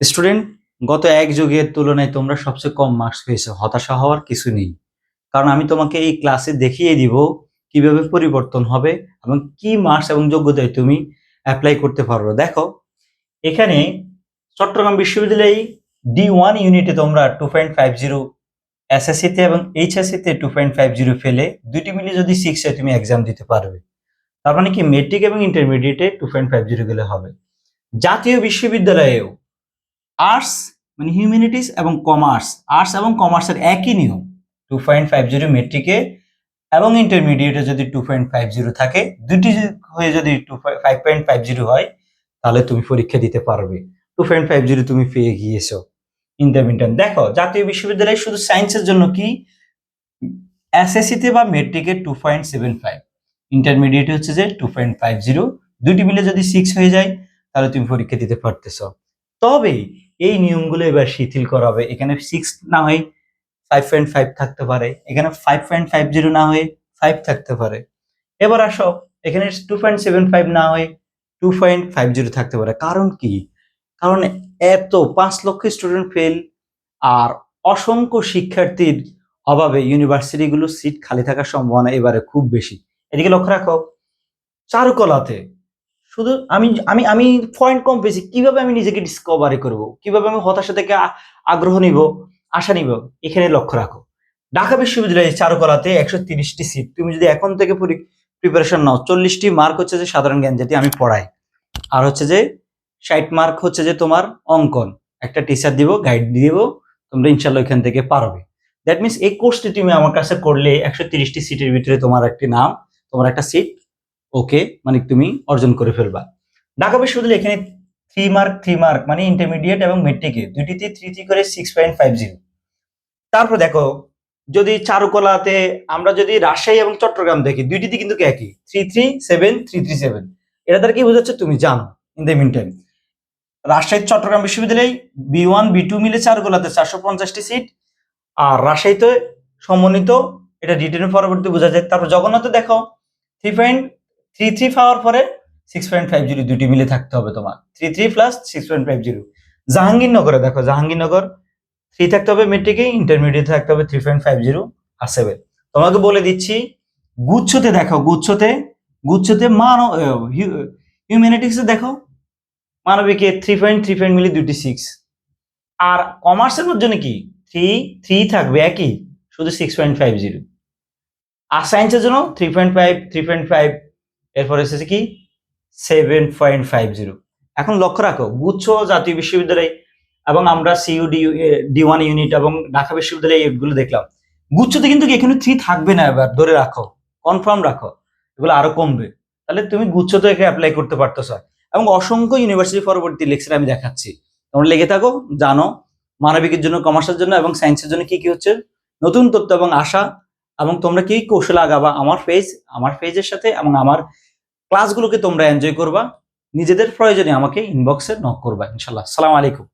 Student গত এক যুগের তুলনায় তোমরা সবচেয়ে কম মার্কস পেয়েছ। হতাশা হওয়ার কিছু নেই। কারণ আমি তোমাকে এই ক্লাসে দেখিয়ে দিব কীভাবে পরিবর্তন হবে এবং কি মার্কস এবং যোগ্যতায় তুমি অ্যাপ্লাই করতে পারবে। দেখো, এখানে চট্টগ্রাম বিশ্ববিদ্যালয়ে ডি ওয়ান ইউনিটে তোমরা টু পয়েন্ট ফাইভ জিরো এসএসসিতে এবং এইচএসসিতে টু পয়েন্ট ফাইভ জিরো ফেলে দুইটি মিলে যদি সিক্স তুমি এক্সাম দিতে পারবে। তার মানে কি মেট্রিক এবং ইন্টারমিডিয়েটে টু পয়েন্ট ফাইভ জিরো গেলে হবে। জাতীয় বিশ্ববিদ্যালয়েও আর্টস মানে হিউম্যানিটিস এবং কমার্স আর্টস এবং কমার্সের একই নিয়ম। টু পয়েন্ট ফাইভ জিরো মেট্রিকে এবং ইন্টারমিডিয়েটে যদি টু পয়েন্ট ফাইভ জিরো থাকে, দুটি হয়ে যদি two five point five zero হয়, তাহলে তুমি পরীক্ষা দিতে পারবে। টু পয়েন্ট ফাইভ জিরো তুমি পেয়ে গিয়েছো ইন দ্য মিনটাইম দেখো, জাতীয় বিশ্ববিদ্যালয়ে শুধু সায়েন্সের জন্য কি? এসএসসিতে বা মেট্রিকে two point seven five intermediate হচ্ছে যে টু পয়েন্ট ফাইভ জিরো দুইটি মিলে যদি সিক্স হয়ে যায়, তাহলে তুমি পরীক্ষা দিতে পারতেছ। তবে এই নিয়মগুলো এবার শিথিল করা হবে। এখানে সিক্স না হয় ফাইভ পয়েন্ট ফাইভ থাকতে পারে। এখানে ফাইভ পয়েন্ট ফাইভ জিরো না হয়ে ফাইভ থাকতে পারে। এবার আসো, এখানে টু পয়েন্ট সেভেন ফাইভ না হয়ে টু পয়েন্ট ফাইভ জিরো থাকতে পারে। কারণ কি? কারণ এত পাঁচ লক্ষ স্টুডেন্ট ফেল আর অসংখ্য শিক্ষার্থীর অভাবে ইউনিভার্সিটিগুলো সিট খালি থাকার সম্ভাবনা এবারে খুব বেশি। এদিকে লক্ষ্য রাখো, চারুকলাতে শুধু আমি আমি আমি পয়েন্ট কম পেয়েছি। কীভাবে আমি নিজেকে ডিসকভারি করব? কীভাবে আমি হতাশা থেকে আগ্রহ নিব? আশা নিব? এখানে লক্ষ্য রাখো। ঢাকা বিশ্ববিদ্যালয়ে চারুকলাতে একশো তিরিশটি সিট তুমি যদি এখন থেকে প্রিপারেশন নাও, চল্লিশটি মার্ক হচ্ছে যে সাধারণ জ্ঞান যেটি আমি পড়াই। আর হচ্ছে যে ষাট মার্ক হচ্ছে যে তোমার অঙ্কন। একটা টিচার দিব গাইড দিব, তোমরা ইনশাল্লাহ এখান থেকে পারবে। দ্যাট মিনস এই কোর্সটি তুমি আমার কাছে করলে একশো তিরিশটি সিটের ভিতরে তোমার একটি নাম, তোমার একটা সিট ওকে মানে তুমি অর্জন করে ফেলবা। ঢাকা বিশ্ববিদ্যালয় এখানে থ্রি মার্ক থ্রি মার্ক মানে ইন্টারমিডিয়েট এবং মেট্রিকে দুইটিতে থ্রি থ্রি করে সিক্স পয়েন্ট ফাইভ জিরো তারপর দেখো, যদি চারুকলাতে আমরা যদি রাজশাহী এবং চট্টগ্রাম দেখি, দুইটিতে কিন্তু একই। Three three seven three three seven এটা দ্বারা কি বোঝাচ্ছে? তুমি জানো in the meantime Rajshahi Chattogram বিশ্ববিদ্যালয় বি ওয়ান বি টু মিলে চারুকলাতে চারশো পঞ্চাশটি সিট আর রাজশাহীতে সমন্বিত, এটা রিটার্ন পরবর্তী বোঝা যায়। তারপর জগন্নাথে দেখো থ্রি পয়েন্ট থ্রি থ্রি পাওয়ার পরে সিক্স পয়েন্ট ফাইভ জিরো দুটি মিলে থাকতে হবে তোমার। Three three plus six point five zero জাহাঙ্গীরনগরে দেখো, জাহাঙ্গীরনগর থ্রি থাকতে হবে মেট্রিকে ইন্টারমিডিয়েট থাকতে হবে থ্রি পয়েন্ট ফাইভ জিরো আর সেভেন তোমাকে বলে দিচ্ছি, গুচ্ছতে দেখো, গুচ্ছতে গুচ্ছতে মানব হিউম্যানিটিক্সে দেখো, মানবিকে থ্রি পয়েন্ট থ্রি পয়েন্ট মিলে দুটি সিক্স আর কমার্সের মধ্যে কি থ্রি থ্রি থাকবে একই, শুধু সিক্স পয়েন্ট ফাইভ জিরো আর সায়েন্সের জন্য three point five three point five এরপর এসেছে কি? সেভেন পয়েন্ট ফাইভ জিরো এখন লক্ষ্য রাখো, গুচ্ছ জাতীয় বিশ্ববিদ্যালয় এবং আমরা সিইউডি ডি ওয়ান ইউনিট এবং ঢাকা বিশ্ববিদ্যালয় এগুলো দেখলাম। গুচ্ছতে কিন্তু এখানে থ্রি থাকবে না এবার, ধরে রাখো কনফার্ম রাখো, এগুলো আরও কমবে। তাহলে তুমি গুচ্ছতে একে অ্যাপ্লাই করতে পারতেছো। এবং অসংখ্য ইউনিভার্সিটি পরবর্তী লেকচার আমি দেখাচ্ছি। তোমরা লেগে থাকো, জানো, মানবিকের জন্য কমার্সের জন্য এবং সায়েন্সের জন্য কি কি হচ্ছে? নতুন তথ্য এবং আশা, এবং তোমরা কি কৌশল আগাবা? আমার পেজ আমার পেজের সাথে এবং আমার ক্লাসগুলোকে তোমরা এনজয় করবা। নিজেদের প্রয়োজনে আমাকে ইনবক্সে নক করবা ইনশাল্লাহ। সালাম আলাইকুম।